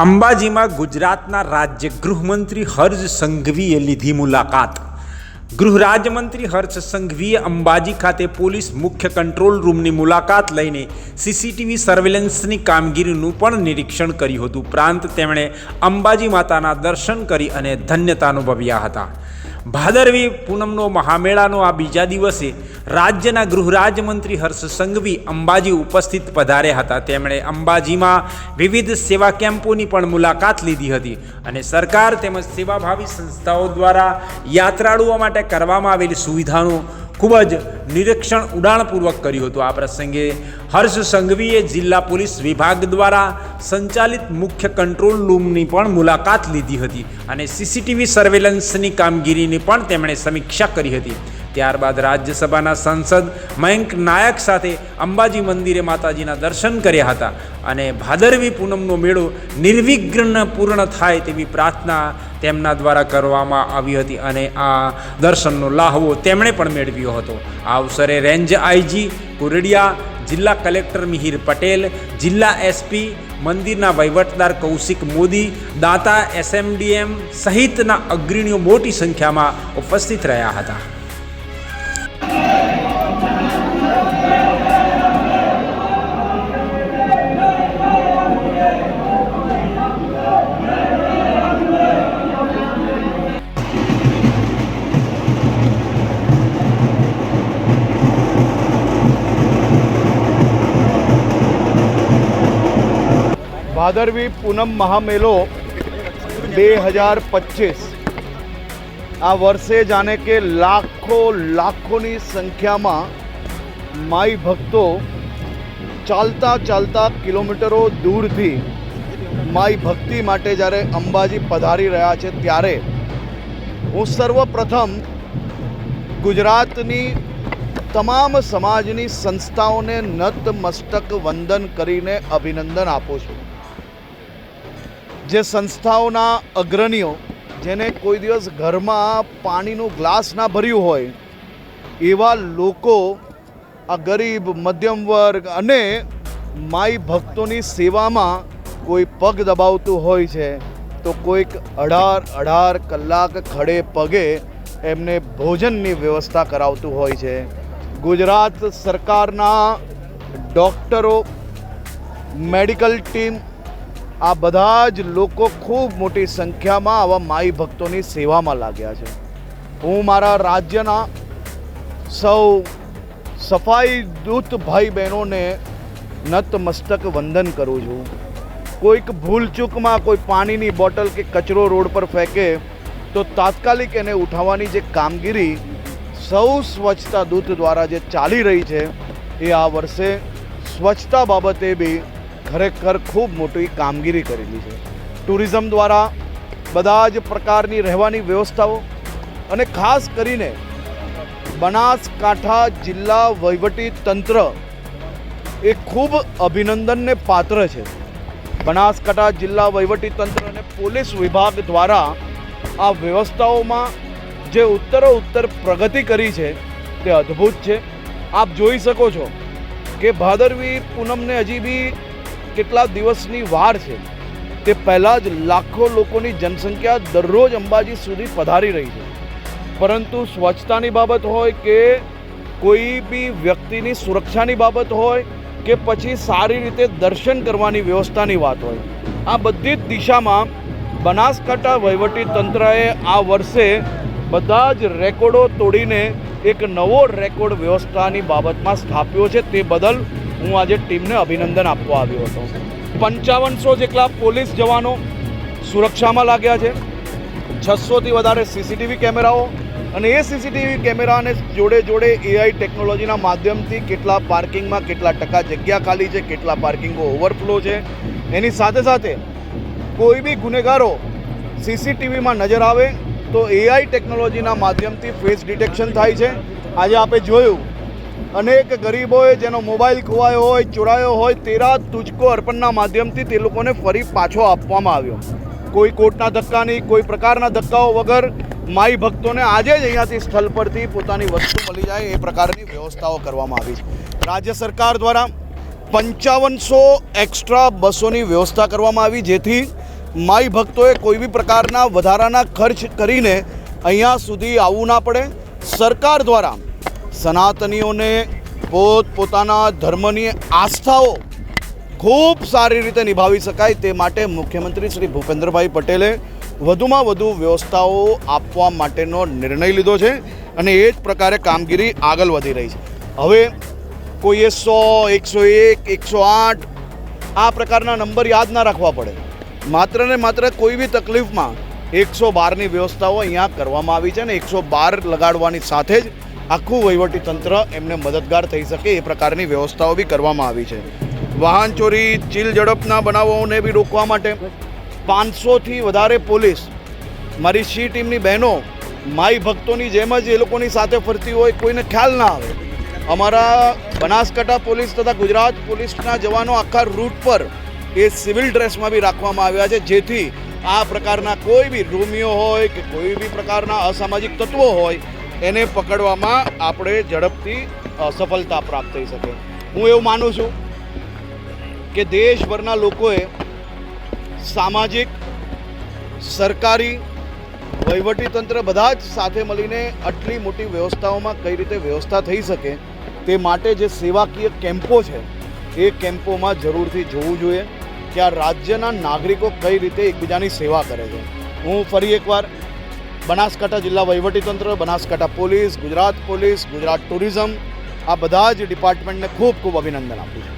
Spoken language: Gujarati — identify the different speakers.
Speaker 1: અંબાજીમાં ગુજરાતના રાજ્ય ગૃહમંત્રી હર્ષ સંઘવીએ લીધી મુલાકાત. ગૃહ રાજ્યમંત્રી હર્ષ સંઘવીએ અંબાજી ખાતે પોલીસ મુખ્ય કંટ્રોલ રૂમની મુલાકાત લઈને સીસીટીવી સર્વેલન્સની કામગીરીનું પણ નિરીક્ષણ કર્યું હતું. ઉપરાંત તેમણે અંબાજી માતાના દર્શન કરી અને ધન્યતા અનુભવ્યા હતા. ભાદરવી પૂનમનો મહામેળાનો આ બીજા દિવસે રાજ્યના ગૃહ રાજ્યમંત્રી હર્ષ સંઘવી અંબાજી ઉપસ્થિત પધાર્યા હતા. તેમણે અંબાજીમાં વિવિધ સેવા કેમ્પોની પણ મુલાકાત લીધી હતી અને સરકાર તેમજ સેવાભાવી સંસ્થાઓ દ્વારા યાત્રાળુઓ માટે કરવામાં આવેલી સુવિધાનું ખૂબ જ નિરીક્ષણ ઉડાણપૂર્વક કર્યું હતું આ પ્રસંગે હર્ષ સંઘવીએ જિલ્લા પોલીસ વિભાગ દ્વારા સંચાલિત મુખ્ય કંટ્રોલ રૂમની પણ મુલાકાત લીધી હતી અને સીસીટીવી સર્વેલન્સની કામગીરીની પણ તેમણે સમીક્ષા કરી હતી. ત્યારબાદ રાજ્યસભાના સાંસદ મયંક નાયક સાથે અંબાજી મંદિરે માતાજીના દર્શન કર્યા હતા અને ભાદરવી પૂનમનો મેળો નિર્વિઘ્ન પૂર્ણ થાય તેવી પ્રાર્થના તેમના દ્વારા કરવામાં આવી હતી અને આ દર્શનનો લાહવો તેમણે પણ મેળવ્યો હતો. આ અવસરે રેન્જ આઈજી કુરડિયા, જિલ્લા કલેક્ટર મિહિર પટેલ, જિલ્લા એસપી મંદિરના વહીવટદાર કૌશિક મોદી, દાતા એસએમડીએમ સહિતના અગ્રણીઓ મોટી સંખ્યામાં ઉપસ્થિત રહ્યા હતા.
Speaker 2: ભાદરવી પૂનમ મહામેલો બે હજાર પચીસ આ વર્ષે જાણે કે લાખો લાખોની સંખ્યામાં માઈ ભક્તો ચાલતા ચાલતા કિલોમીટરો દૂરથી માઈ ભક્તિ માટે જ્યારે અંબાજી પધારી રહ્યા છે ત્યારે હું સર્વપ્રથમ ગુજરાતની તમામ સમાજની સંસ્થાઓને નતમસ્તક વંદન કરીને અભિનંદન આપું છું જે સંસ્થાઓના અગ્રણીઓ જેને કોઈ દિવસ ઘરમાં પાણીનું ગ્લાસ ના ભર્યું હોય, એવા લોકો આ ગરીબ, મધ્યમ વર્ગ અને માઈ ભક્તોની સેવામાં કોઈ પગ દબાવતું હોય છે, તો કોઈક અઢાર અઢાર કલાક ખડે પગે એમને ભોજનની વ્યવસ્થા કરાવતું હોય છે. ગુજરાત સરકારના ડૉક્ટરો, મેડિકલ ટીમ આ બધા જ લોકો ખૂબ મોટી સંખ્યામાં આવા માઈ ભક્તોની સેવામાં લાગ્યા છે. હું મારા રાજ્યના સૌ સફાઈ દૂત ભાઈ બહેનોને નતમસ્તક વંદન કરું છું. કોઈક ભૂલચૂકમાં કોઈ પાણીની બોટલ કે કચરો રોડ પર ફેંકે તો તાત્કાલિક એને ઉઠાવવાની જે કામગીરી સૌ સ્વચ્છતા દૂત દ્વારા જે ચાલી રહી છે એ આ વર્ષે સ્વચ્છતા બાબતે બી ખરેખર ખૂબ મોટી કામગીરી કરેલી છે. ટુરિઝમ દ્વારા બધા જ પ્રકારની રહેવાની વ્યવસ્થાઓ અને ખાસ કરીને બનાસકાંઠા જિલ્લા વહીવટી તંત્ર એ ખૂબ અભિનંદનને પાત્ર છે. બનાસકાંઠા જિલ્લા વહીવટી તંત્ર અને પોલીસ વિભાગ દ્વારા આ વ્યવસ્થાઓમાં જે ઉત્તરો ઉત્તર પ્રગતિ કરી છે તે અદ્ભુત છે. આપ જોઈ શકો છો કે ભાદરવી પૂનમને હજી બી કેટલા દિવસની વાર છે? તે પહેલાં જ લાખો લોકોની જનસંખ્યા દરરોજ અંબાજી સુધી પધારી રહી છે. પરંતુ સ્વચ્છતાની બાબત હોય કે કોઈ બી વ્યક્તિની સુરક્ષાની બાબત હોય કે પછી સારી રીતે દર્શન કરવાની વ્યવસ્થાની વાત હોય, આ બધી જ દિશામાં બનાસકાંઠા વહીવટી તંત્રએ આ વર્ષે બધા જ રેકોર્ડો તોડીને એક નવો રેકોર્ડ વ્યવસ્થાની બાબતમાં સ્થાપ્યો છે. તે બદલ હું આજે ટીમને અભિનંદન આપવા આવ્યો હતો. પંચાવનસો જેટલા પોલીસ જવાનો સુરક્ષામાં લાગ્યા છે. છસોથી વધારે સીસીટીવી કેમેરાઓ અને એ સીસીટીવી કેમેરાને જોડે જોડે એઆઈ ટેકનોલોજીના માધ્યમથી કેટલા પાર્કિંગમાં કેટલા ટકા જગ્યા ખાલી છે, કેટલા પાર્કિંગો ઓવરફ્લો છે. એની સાથે સાથે કોઈ બી ગુનેગારો સીસીટીવીમાં નજર આવે તો એઆઈ ટેકનોલોજીના માધ્યમથી ફેસ ડિટેક્શન થાય છે. આજે આપણે જોયું અનેક ગરીબોએ જેનો મોબાઈલ ખોવાયો હોય, ચોરાયો હોય, તેરા તુજકો અર્પણના માધ્યમથી તે લોકોને ફરી પાછો આપવામાં આવ્યો. કોઈ કોર્ટના ધક્કા નહીં કોઈ પ્રકારના ધક્કાઓ વગર માઈ ભક્તોને આજે જ અહીંયાથી સ્થળ પરથી પોતાની વસ્તુ મળી જાય એ પ્રકારની વ્યવસ્થાઓ કરવામાં આવી. છે રાજ્ય સરકાર દ્વારા પંચાવનસો એક્સ્ટ્રા બસોની વ્યવસ્થા કરવામાં આવી, જેથી માઈ ભક્તોએ કોઈ બી પ્રકારના વધારાના ખર્ચ કરીને અહીંયા સુધી આવવું ના પડે. સરકાર દ્વારા સનાતનીઓને પોત પોતાના ધર્મની આસ્થાઓ ખૂબ સારી રીતે નિભાવી શકાય તે માટે મુખ્યમંત્રી શ્રી ભૂપેન્દ્રભાઈ પટેલે વધુમાં વધુ વ્યવસ્થાઓ આપવા માટેનો નિર્ણય લીધો છે અને એ જ પ્રકારે કામગીરી આગળ વધી રહી છે. હવે કોઈએ સો, એકસો એક, એકસો આઠ આ પ્રકારના નંબર યાદ ના રાખવા પડે. માત્ર ને માત્ર કોઈ બી તકલીફમાં એકસો બારની વ્યવસ્થાઓ અહીંયા કરવામાં આવી છે અને એકસો બાર લગાડવાની સાથે જ આખું તંત્ર એમને મદદગાર થઈ શકે એ પ્રકારની વ્યવસ્થાઓ બી કરવામાં આવી છે. વાહન ચોરી, ચીલ ઝડપના બનાવોને બી રોકવા માટે પાંચસોથી વધારે પોલીસ, મારી સી ટીમની બહેનો, માઈ ભક્તોની જેમ જ એ લોકોની સાથે ફરતી હોય, કોઈને ખ્યાલ ના આવે. અમારા બનાસકાંઠા પોલીસ તથા ગુજરાત પોલીસના જવાનો આખા રૂટ પર એ સિવિલ ડ્રેસમાં બી રાખવામાં આવ્યા છે, જેથી આ પ્રકારના કોઈ બી રોમિયો હોય કે કોઈ બી પ્રકારના અસામાજિક તત્વો હોય એને પકડવામાં આપણે ઝડપથી સફળતા પ્રાપ્ત થઈ શકે. હું એવું માનું છું કે દેશભરના લોકોએ સામાજિક, સરકારી, વહીવટીતંત્ર બધા જ સાથે મળીને આટલી મોટી વ્યવસ્થાઓમાં કઈ રીતે વ્યવસ્થા થઈ શકે તે માટે જે સેવાકીય કેમ્પો છે, એ કેમ્પોમાં જરૂરથી જોવું જોઈએ કે આ રાજ્યના નાગરિકો કઈ રીતે એકબીજાની સેવા કરે છે. હું ફરી એકવાર બનાસકાંઠા જિલ્લા વહીવટીતંત્ર, Banaskantha police, Gujarat police, Gujarat tourism, આ બધા જ ડિપાર્ટમેન્ટને ખૂબ ખૂબ અભિનંદન આપું છું.